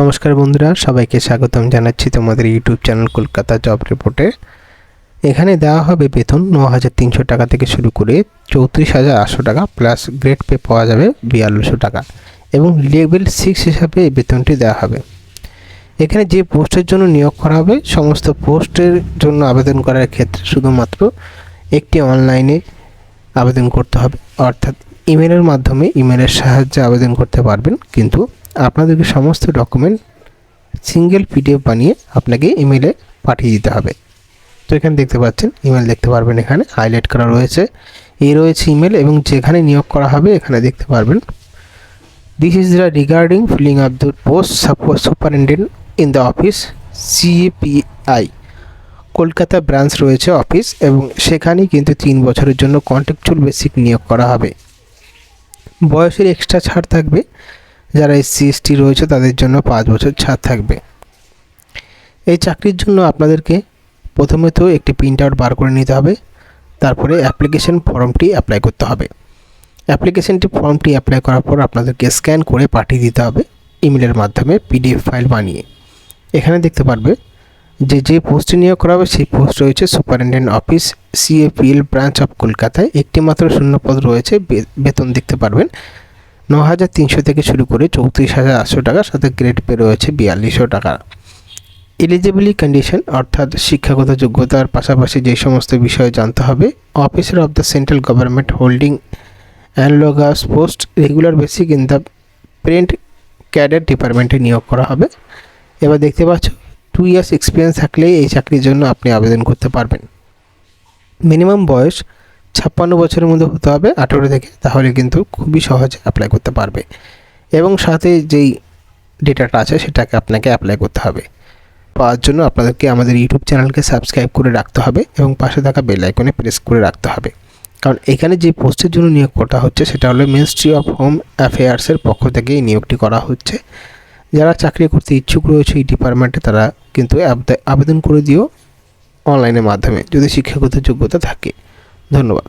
নমস্কার বন্ধুরা, সবাইকে স্বাগতম জানাচ্ছি তোমাদের ইউটিউব চ্যানেল কলকাতা জব রিপোর্টে। এখানে দেওয়া হবে বেতন ন হাজার তিনশো টাকা থেকে শুরু করে চৌত্রিশ হাজার আটশো টাকা প্লাস গ্রেড পে পাওয়া যাবে বিয়াল্লিশশো টাকা এবং লেভেল সিক্স হিসাবে এই বেতনটি দেওয়া হবে। এখানে যে পোস্টের জন্য নিয়োগ করা হবে, সমস্ত পোস্টের জন্য আবেদন করার ক্ষেত্রে শুধুমাত্র একটি অনলাইনে আবেদন করতে হবে। অর্থাৎ ইমেলের মাধ্যমে ইমেলের সাহায্যে আবেদন করতে পারবেন, কিন্তু আপনাদেরকে সমস্ত ডকুমেন্ট সিঙ্গেল পিডিএফ বানিয়ে আপনাকে ইমেলে পাঠিয়ে দিতে হবে। তো এখানে দেখতে পাচ্ছেন ইমেল দেখতে পারবেন এখানে হাইলাইট করা রয়েছে। এই রয়েছে ইমেল এবং যেখানে নিয়োগ করা হবে এখানে দেখতে পারবেন। This is the regarding filling up the post superintendent in the office CAPI Kolkata branch রয়েছে অফিস এবং সেখানেই কিন্তু তিন বছরের জন্য কন্ট্রাকচুয়াল বেসিক নিয়োগ করা হবে। বয়সের এক্সট্রা ছাড় থাকবে। যারা এসসি এসটি রয়েছে তাদের জন্য পাঁচ বছর ছাড় থাকবে। এই চাকরির জন্য আপনাদেরকে প্রথমে তো একটি প্রিন্ট আউট বার করে নিতে হবে, তারপরে অ্যাপ্লিকেশন ফর্মটি অ্যাপ্লাই করতে হবে। অ্যাপ্লিকেশনটি ফর্মটি অ্যাপ্লাই করার পর আপনাদেরকে স্ক্যান করে পাঠিয়ে দিতে হবে ইমেলের মাধ্যমে পিডিএফ ফাইল বানিয়ে। এখানে দেখতে পারবে যে যে পোস্টে নিয়োগ করা হবে সেই পোস্ট রয়েছে superintendent office CAPL branch of কলকাতায় একটি মাত্র শূন্যপদ রয়েছে, বে- বেতন দেখতে পারবেন। ন হাজার তিনশো থেকে শুরু করে চৌত্রিশ হাজার আটশো টাকা সাথে গ্রেড পে রয়েছে বিয়াল্লিশশো টাকা এলিজিবিলি কন্ডিশন অর্থাৎ শিক্ষাগত যোগ্যতার পাশাপাশি যে সমস্ত বিষয়ে জানতে হবে officer of the central government holding analogous post regular basis in the parent cadre ডিপার্টমেন্টে নিয়োগ করা হবে। এবার দেখতে পাচ্ছ টু ইয়ার্স এক্সপিরিয়েন্স থাকলেই এই চাকরির জন্য আপনি আবেদন করতে পারবেন। মিনিমাম বয়স ছাপ্পান্ন বছরের মধ্যে হতে হবে আঠেরো থেকে, তাহলে কিন্তু খুবই সহজে অ্যাপ্লাই করতে পারবে। এবং সাথে যেই ডেটাটা আছে, সেটাকে আপনাকে অ্যাপ্লাই করতে হবে। পাওয়ার জন্য আপনাদেরকে আমাদের ইউটিউব চ্যানেলকে সাবস্ক্রাইব করে রাখতে হবে এবং পাশে থাকা বেল আইকনে প্রেস করে রাখতে হবে। কারণ এখানে যে পোস্টের জন্য নিয়োগ করা হচ্ছে, সেটা হলো মিনিস্ট্রি অফ হোম অ্যাফেয়ার্সের পক্ষ থেকে এই নিয়োগটি করা হচ্ছে। যারা চাকরি করতে ইচ্ছুক রয়েছে এই ডিপার্টমেন্টে তারা কিন্তু আবেদন করে দিও অনলাইনের মাধ্যমে, যদি শিক্ষাগত যোগ্যতা থাকে। ধন্যবাদ।